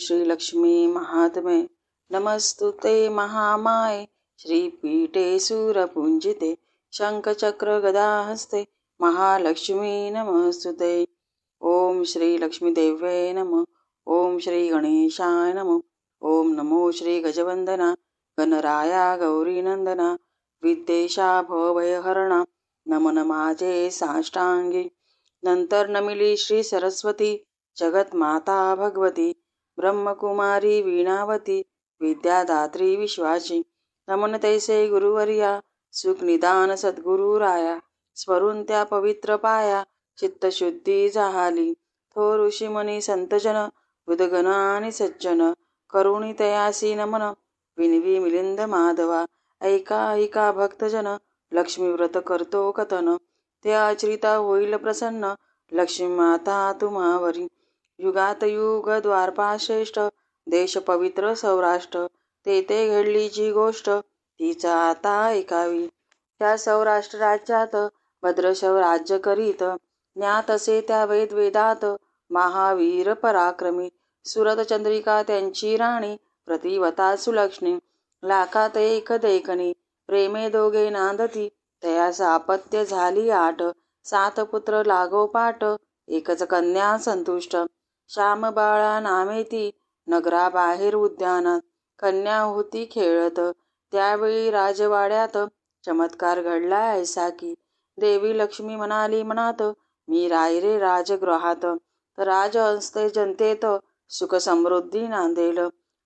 श्रीलक्ष्मी महात्मे नमस्तुते महामाये श्रीपीठे सुरपुञ्जिते शङ्खचक्रगदाहस्ते महालक्ष्मी नमस्तुते। ॐ श्रीलक्ष्मीदेव्यै नम ॐ श्रीगणेशाय नम ॐ नमो श्रीगजवन्दना गणराया गौरीनन्दना विद्येशा भवभयहरणा नमन माझे साष्टांगी नंतर नमिली श्री सरस्वती जगतमाता भगवती। ब्रह्मकुमारी वीणावती विद्यादात्री विश्वाची नमन तैसे गुरुवर्या सुखनिदान सद्गुरुराया। स्वरून त्या पवित्र पाया चित्तशुद्धी जाहाली। थो ऋषीमनी संतजन उदगन आणि सज्जन। करुणी तयासी नमन विनवी मिलिंद माधवा। ऐका ऐका भक्तजन लक्ष्मी व्रत करतो कथन। ते आचरिता होईल प्रसन्न लक्ष्मी माता तुम्हावरी। युगात युग द्वारपाश्रेष्ठ देश पवित्र सौराष्ट्र तेथे घडली जी गोष्ट तिचा आता ऐकावी. त्या सौराष्ट्र राज्यात भद्रशव राज्य करीत ज्ञातसे त्या वेद वेदात महावीर पराक्रमी सुरत चंद्रिका त्यांची राणी प्रतिवता सुलक्ष्मी लाखात एक देखणी प्रेमे दोघे नांदती तयास आपत्य झाली आठ सात पुत्र लागोपाठ एकच कन्या संतुष्ट. श्यामबाळा नामेती नामे ती नगराबाहेर उद्यानात कन्या होती खेळत. त्यावेळी राजवाड्यात चमत्कार घडला ऐसा की देवी लक्ष्मी म्हणाली मनात मी रायरे राजगृहात. राज असते जनतेत सुख समृद्धी नांदेल.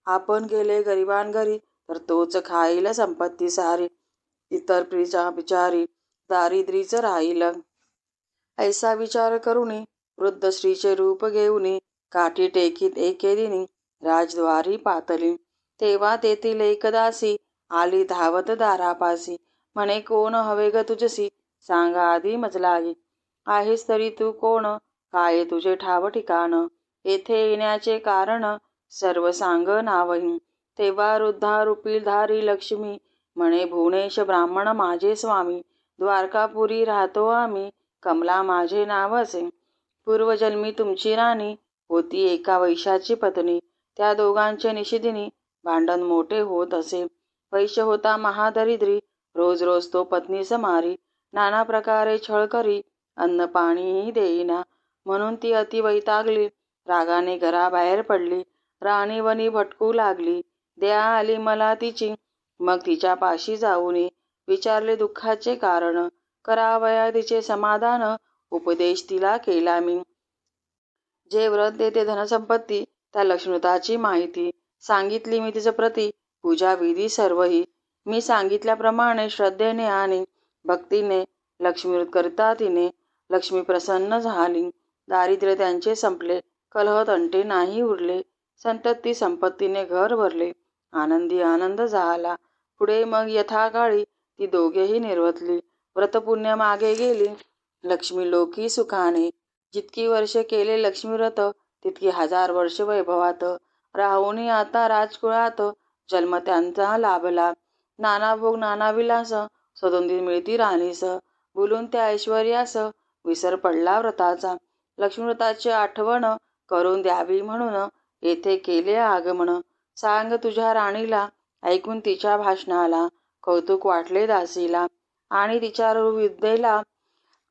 आपण गेले गरिबांघरी तर तोच खाईल संपत्ती सारी. इतर प्रिचा बिचारी दारिद्रीच राहील. ऐसा विचार करुनी वृद्ध स्त्रीचे रूप घेऊनी काठी टेकीत एके राजद्वारी पातली तेव्हा तेथील एकदासी आली धावत दारापासी. म्हणे कोण हवे ग तुझसी सांगा आधी मजलागी. आहेस तरी तू कोण? काय तुझे ठाव ठिकाण? येथे येण्याचे कारण सर्व सांग नावही. तेव्हा वृद्धा रुपीधारी लक्ष्मी. म्हणे भुवनेश ब्राह्मण माझे स्वामी. द्वारकापुरी राहतो आम्ही. कमला माझे नाव असे. पूर्वजन्मी तुमची राणी. होती एका वैशाची पत्नी. त्या दोघांचे निशिदिनी भांडण मोठे होत असे. वैश्य होता महादरिद्री. रोज रोज तो पत्नी समारी नाना प्रकारे छळ करी. अन्न पाणीही देईना. म्हणून ती अति वैतागली. रागाने घराबाहेर पडली. राणी वनी भटकू लागली. द्या आली मला तिची. मग तिच्या पाशी जाऊन विचारले दुःखाचे कारण. करावया तिचे समाधान. उपदेश तिला केला मी. जे व्रत देते धनसंपत्ती त्या लक्ष्मीताची माहिती सांगितली मी तिचं प्रती. पूजा विधी सर्वही मी सांगितल्याप्रमाणे श्रद्धेने आणि भक्तीने लक्ष्मीव्रत करता तिने. लक्ष्मी प्रसन्न झाली. दारिद्र्य त्यांचे संपले. कलह तंटे नाही उरले. संतती संपत्तीने घर भरले. आनंदी आनंद झाला. पुढे मग यथाकाळी ती दोघेही निर्वतली. व्रतपुण्य मागे गेली. लक्ष्मी लोकी सुखाने जितकी वर्ष केले लक्ष्मीव्रत तितकी हजार वर्ष वैभवात. राहुनी आता राजकुळात जन्म त्यांचा लाभला. नाना भोग नाना विलास सदोंदी मिळती राणीस बोलून त्या ऐश्वर्यास विसर पडला व्रताचा. लक्ष्मीव्रताची आठवण करून द्यावी म्हणून येथे केले आगमन. सांग तुझ्या राणीला ऐकून तिच्या भाषणाला. कौतुक वाटले दासीला. आणि तिच्या विद्येला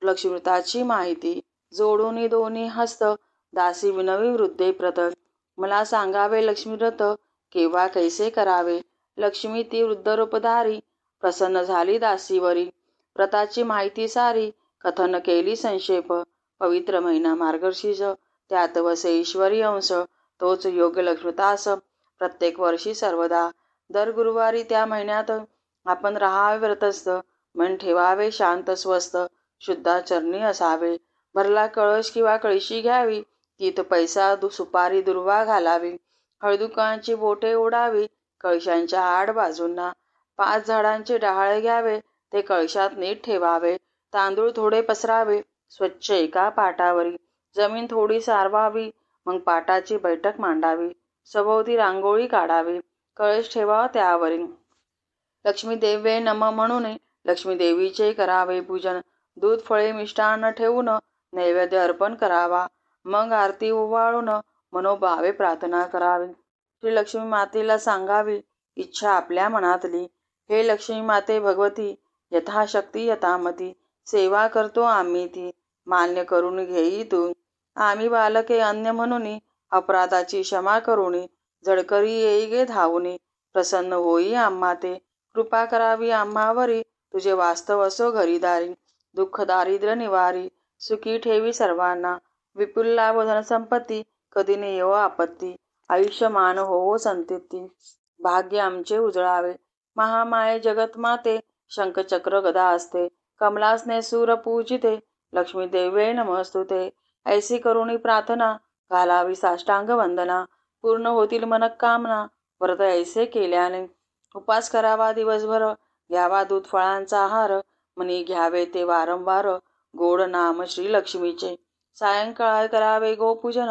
लक्ष्मीव्रताची माहिती. जोडूनी दोन्ही हस्त दासी विनवी वृद्धे प्रत मला सांगावे लक्ष्मीव्रत केव्हा कैसे करावे? लक्ष्मी ती वृद्धरूपधारी प्रसन्न झाली दासीवरी. व्रताची माहिती सारी कथन केली संक्षेप. पवित्र महिना मार्गशीर्ष त्यात वसे ईश्वरी अंश तोच योग्य लक्ष्मतास प्रत्येक वर्षी सर्वदा. दर गुरुवारी त्या महिन्यात आपण राहावे व्रतस्थ मन ठेवावे शांत स्वस्त शुद्धाचरणी असावे. भरला कळश किंवा कळशी घ्यावी तीत पैसा दु सुपारी दुर्वा घालावी. हळदुकांची बोटे ओढावी कळशांच्या आड बाजूंना. पाच झाडांचे डहाळे घ्यावे ते कळशात नीट ठेवावे. तांदूळ थोडे पसरावे स्वच्छ एका पाटावरी. जमीन थोडी सारवावी मग पाटाची बैठक मांडावी. सभोवती रांगोळी काढावी. कळश ठेवावा त्यावरील लक्ष्मी देवे नम म्हणून लक्ष्मी देवीचे करावे पूजन. दूध फळे मिष्टान्न ठेवून नैवेद्य अर्पण करावा. मग आरती ओवाळून मनोभावे प्रार्थना करावी. श्री लक्ष्मी मातेला सांगावी इच्छा आपल्या मनातली. हे लक्ष्मी माते भगवती यथाशक्ती यथामती. सेवा करतो आम्ही ती मान्य करून घेई तू. आम्ही बालके अन्य म्हणून अपराधाची क्षमा करून. झडकरी येई गे धावून. प्रसन्न होई आम्हा ते. कृपा करावी आम्हावरी. तुझे वास्तव असो घरीदारी दुःख दारिद्र्य निवारी. सुखी ठेवी सर्वांना. विपुल लाभ धनसंपत्ती कधी ने येवो आपत्ती. आयुष्यमान हो संतती. भाग्य आमचे उजळावे. महामाये जगत माते शंखचक्र गदा असते. कमलासने सूर पूजिते लक्ष्मी देवे नमस्तुते. ऐसी करुणी प्रार्थना घालावी साष्टांग वंदना. पूर्ण होतील मनकामना व्रत ऐसे केल्याने. उपास करावा दिवसभर घ्यावा दूध फळांचा आहार. मनी घ्यावे ते वारंवार. गोड नाम श्री लक्ष्मीचे सायंकाळ करावे गोपूजन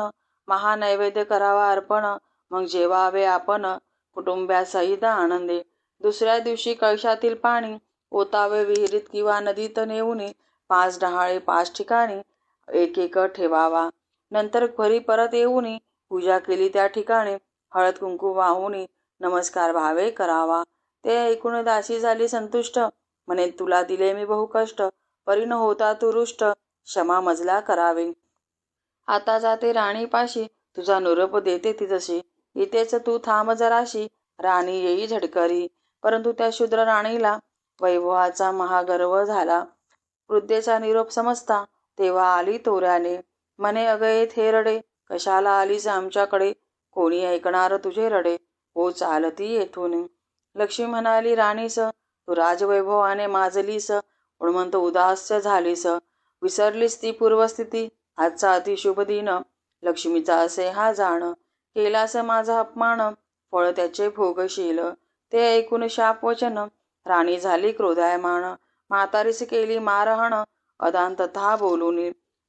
महानैवेद्य करावा अर्पण मग जेवावे आपण कुटुंबासहित आनंदे. दुसऱ्या दिवशी कळशातील पाणी ओतावे विहिरीत किंवा नदीत नेऊन पाच डहाळे पाच ठिकाणी एक एक ठेवावा. नंतर घरी परत येऊन पूजा केली त्या ठिकाणी हळद कुंकू वाहून नमस्कार भावे करावा. ते ऐकून दासी झाली संतुष्ट. म्हणे तुला दिले मी बहु परिण होता तू रुष्ट क्षमा मजला करावे. आता जाते राणीपाशी. तुझा निरोप देते ती जशी. इथेच तू थांब जराशी. राणी येई झडकरी. परंतु त्या शूद्र राणीला वैभवाचा महागर्व झाला. वृद्धेचा निरोप समजता तेव्हा आली तोऱ्याने. म्हणे अगये थे रडे. कशाला आलीस आमच्याकडे? कोणी ऐकणार तुझे रडे? हो चालती येथून. लक्ष्मी म्हणाली राणीस तू राजवैभवाने माजलीस. म्हणतो उदास्य झालीस विसरलीस ती पूर्वस्थिती? आजचा अतिशुभ दिन. लक्ष्मीचा असे हा जाण. केलास माझा अपमान? फळ त्याचे भोगशील. ते ऐकून शाप वचन. राणी झाली क्रोधायमान. म्हातारीस केली मारहाण. अदान तथा बोलून.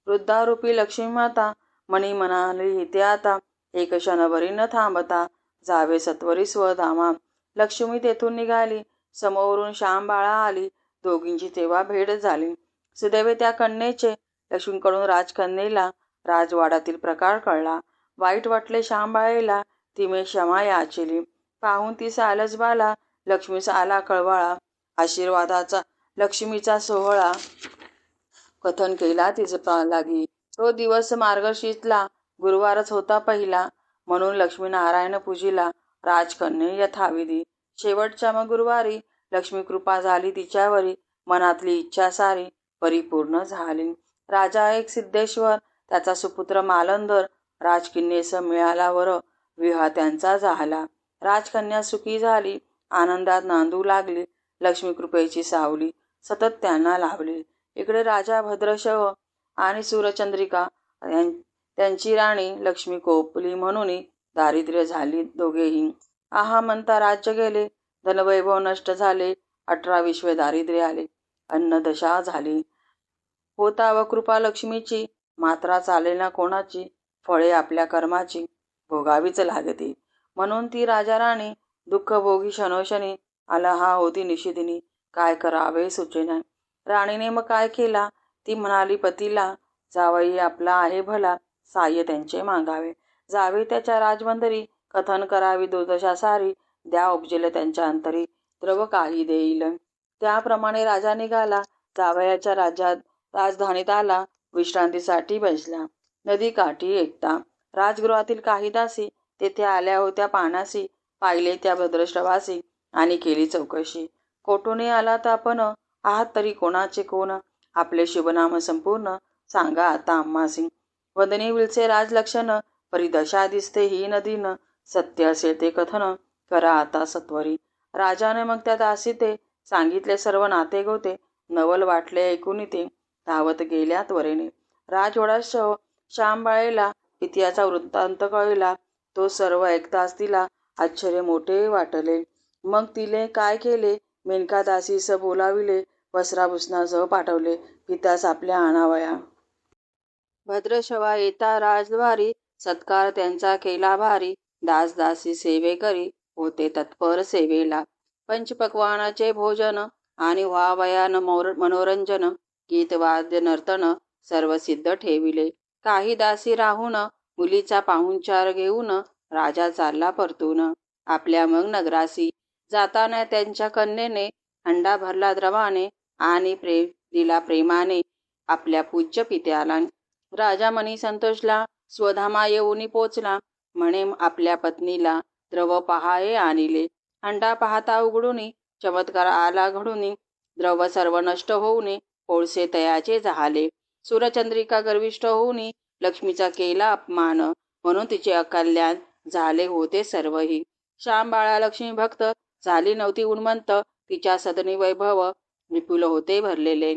वृद्धारूपी लक्ष्मी माता मनी म्हणाली ते आता. एक क्षणभरी न थांबता. जावे सत्वरी स्वधामा लक्ष्मी तेथून निघाली. समोरून श्याम बाळा आली. दोघींची तेव्हा भेट झाली. सुदैवे त्या कन्येचे लक्ष्मीकडून राजकन्येला राजवाड्यातील प्रकार कळला. वाईट वाटले श्यामबाळेला तिमे क्षमा याचिली. पाहून ती आलसबाला लक्ष्मीचा आला कळवाळा. आशीर्वादाचा लक्ष्मीचा सोहळा कथन केला तिच लागी. तो दिवस मार्गशीतला गुरुवारच होता पहिला. म्हणून लक्ष्मीनारायण पूजिला राजकन्ये यथाविधी. शेवटच्या मग गुरुवारी लक्ष्मी कृपा झाली तिच्यावरी मनातली इच्छा सारी परिपूर्ण झाली. राजा एक सिद्धेश्वर त्याचा सुपुत्र मालंदर राजकिन्नेस मिळाल्यावर विवाह त्यांचा झाला. राजकन्या सुखी झाली आनंदात नांदू लागली लक्ष्मी कृपेची सावली सतत त्यांना लाभली. इकडे राजा भद्रशव आणि सूरचंद्रिका त्यांची राणी लक्ष्मी कोपली म्हणून दारिद्र्य झाली दोघेही. आहा म्हणता राज्य गेले धनवैभव नष्ट झाले अठरा विश्वे दारिद्र्य आले अन्नदशा झाली. होता व कृपा लक्ष्मीची मात्रा चालेल ना कोणाची फळे आपल्या कर्माची भोगावीच लागते. म्हणून ती राजा राणी दुःख भोगी शनोशनी आला हा होती निशिदिनी काय करावे सुचेना. राणीने मग काय केला? ती म्हणाली पतीला जावई आपला आहे भला साह्य त्यांचे मागावे. जावे त्याच्या राजबंदरी कथन करावी दुर्दशा सारी द्या उपजेल त्यांच्या अंतरी द्रव काही देईल. त्याप्रमाणे राजा निघाला. जावयाच्या राज्यात राजधानीत आला. विश्रांतीसाठी बसला. नदी काठी एकता. राजगृहातील काही दासी तेथे आल्या होत्या पानासी पाहिले त्या भद्रश्रवासी आणि केली चौकशी. कोठूनही आला तर आपण आहात तरी कोणाचे कोण? आपले शुभनाम संपूर्ण सांगा आता आम्हासी वदनी विलचे राजलक्षण परिदशा दिसते ही नदीन. सत्य असेल ते कथन करा आता सत्वरी. राजाने मग त्या दासी ते सांगितले सर्व नाते गोते. नवल वाटले ऐकून ते धावत गेल्या त्वरेने शव श्यामबाळेला इतिहाचा वृत्तांत कळला. तो सर्व ऐकताच तिला आश्चर्य मोठे वाटले. मग तिने काय केले? मेनका दासीस बोलाविले. वस्त्राभूषणासह पाठवले. पित्यास आपल्या आणावया. भद्रशवा येता राजद्वारी. सत्कार त्यांचा केला भारी. दास दासी सेवे करी. होते तत्पर सेवेला. पंचपक्वानाचे भोजन आणि व्हावयान मनोरंजन गीतवाद्य नर्तन सर्व सिद्ध ठेविले. काही दासी राहून मुलीचा पाहुणचार घेऊन राजा चालला परतून. आपल्या मग नगरासी जाताना त्यांच्या कन्येने हंडा भरला द्रवाने आणि प्रेम दिला प्रेमाने आपल्या पूज्य पित्याला. राजा मनी संतोषला स्वधामा येऊनी पोचला म्हणे आपल्या पत्नीला द्रव पहाये आणिले. हंडा पाहता उघडूनी चमत्कार आला घडूनी द्रव सर्व नष्ट होऊने कोळसे तयाचे झाले. सूरचंद्रिका गर्विष्ट होऊनी लक्ष्मीचा केला अपमान. म्हणून तिचे अकल्याण झाले होते सर्वही. श्याम बाळा लक्ष्मी भक्त झाली नव्हती उन्मंत तिच्या सदनी वैभव विपुल होते भरलेले.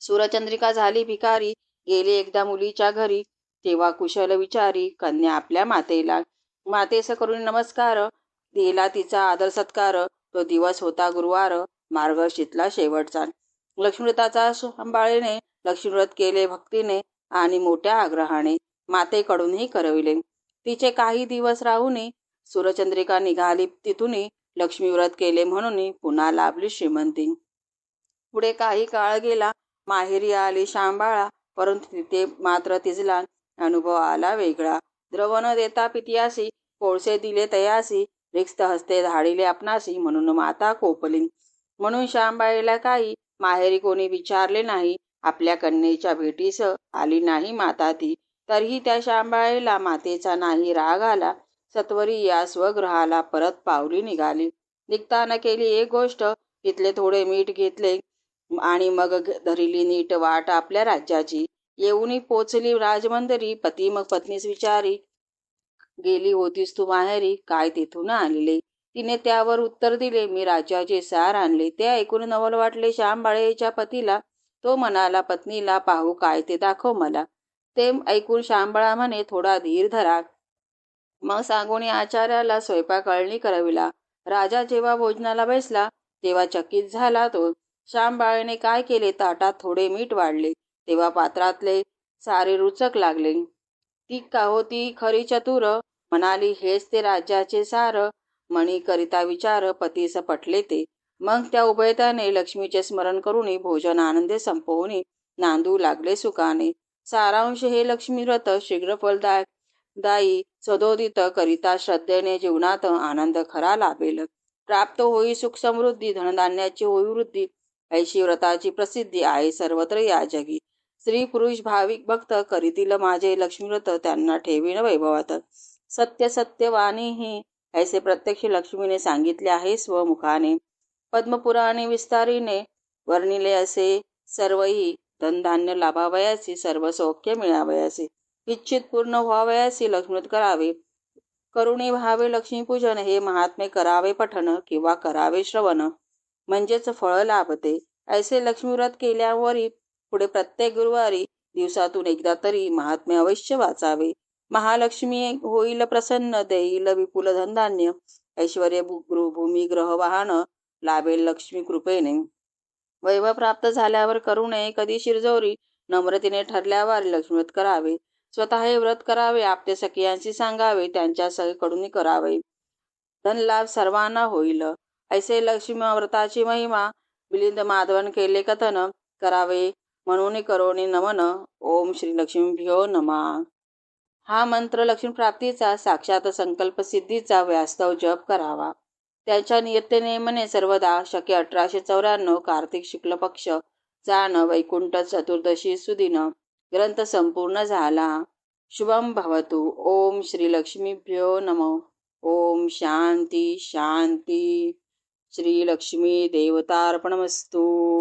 सूरचंद्रिका झाली भिकारी गेली एकदा मुलीच्या घरी तेव्हा कुशल विचारी कन्या आपल्या मातेला. मातेस करून नमस्कार. दिला तिचा आदर सत्कार. तो दिवस होता गुरुवार. मार्गशीतला शेवटचा. लक्ष्मीव्रताचा सांभाळीने लक्ष्मीव्रत केले भक्तीने आणि मोठ्या आग्रहाने मातेकडूनही करविले. तिचे काही दिवस राहून सूरचंद्रिका निघाली तिथून लक्ष्मीव्रत केले म्हणून पुन्हा लाभली श्रीमंती. पुढे काही काळ गेला. माहेरी आली शांबाळा परंतु तिथे मात्र तिजला अनुभव आला वेगळा. द्रव न देता पितियासी कोळसे दिले तयासी रिक्त हस्ते धाडिले आपणासी म्हणून माता कोपली म्हणून श्यामबाईला काही माहेरी कोणी विचारले नाही आपल्या कन्येच्या भेटीस आली नाही माता ती. तरीही त्या श्यामबाईला मातेचा नाही राग आला सत्वरी या स्वगृहाला परत पावली निघाली. निघताना केली एक गोष्ट तिथले थोडे मीठ घेतले आणि मग धरिली नीट वाट आपल्या राज्याची. येऊनी पोचली राजमंदरी पती मग पत्नीस विचारी गेली. होतीस तू माहेरी काय तिथून आणले? तिने त्यावर उत्तर दिले. मी राज्याचे सार आणले. ते ऐकून नवल वाटले. श्यामबाळेच्या पतीला तो म्हणाला पत्नीला पाहू काय ते दाखव मला. ते ऐकून श्यामबाळा म्हणे थोडा धीर धरा. मग सांगोणी आचार्याला स्वयंपाक अळणी करविला. राजा जेव्हा भोजनाला बसला तेव्हा चकित झाला तो. श्यामबाळेने काय केले? ताटात थोडे मीठ वाढले. तेव्हा पात्रातले सारे रुचक लागले. ती का होती? खरी चतुर. म्हणाली हेच ते राज्याचे सार. मणी करिता विचार पतीस पटले ते. मग त्या उभयताने लक्ष्मीचे स्मरण करून भोजन आनंदे संपवून नांदू लागले सुखाने. सारांश हे लक्ष्मी व्रत शीघ्र फलदाय दायी सदोदित करिता श्रद्धेने जीवनात आनंद खरा लाभेल. प्राप्त होई सुख समृद्धी धनधान्याची होई वृद्धी ऐशी व्रताची प्रसिद्धी आहे सर्वत्र या जगी. स्त्री पुरुष भाविक भक्त करीतील माझे लक्ष्मीव्रत त्यांना ठेवीन वैभवात. सत्य सत्य वाणी ही ऐसे प्रत्यक्ष लक्ष्मीने सांगितले आहे स्वमुखाने. पद्मपुराणे विस्तारीने वर्णिले असे सर्वही धनधान्य लाभावयासी सर्व सौख्य मिळावयासी. इच्छित पूर्ण व्हावयासी लक्ष्मीत करावे. करुणी व्हावे लक्ष्मीपूजन हे महात्मे करावे पठण किंवा करावे श्रवण. म्हणजेच फळ लाभते. ऐसे लक्ष्मीव्रत केल्यावरही पुढे प्रत्येक गुरुवारी दिवसातून एकदा तरी महात्म्य अवश्य वाचावे. महालक्ष्मी होईल प्रसन्न देईल विपुल धनधान्य. ऐश्वर भूमी ग्रह वाहन लाभेल लक्ष्मी कृपेने. वैभव प्राप्त झाल्यावर करू नये कधी शिरजोरी नम्रतेने ठरल्यावर लक्ष्मीव्रत करावे. स्वतः हे व्रत करावे आपले सखियांशी सांगावे त्यांच्या सगळीकडून करावे. धनलाभ सर्वांना होईल. ऐसे लक्ष्मी व्रताची महिमा मिलिंद माधवन केले कथन करावे. म्हणून करोणे नमन। ओम श्री लक्ष्मीभ्यो नमा। हा मंत्र लक्ष्मी प्राप्तीचा साक्षात संकल्प सिद्धीचा व्यास्तव जप करावा. त्याच्या नियतेनेमने सर्वदा शके अठराशे चौऱ्याण्णव कार्तिक शुक्ल पक्ष जाण वैकुंठ चतुर्दशी सुदिन ग्रंथ संपूर्ण झाला. शुभम भवतु। ओम श्री लक्ष्मीभ्यो नम। ओम शांती शांती। श्री लक्ष्मी देवतार्पणमस्तू।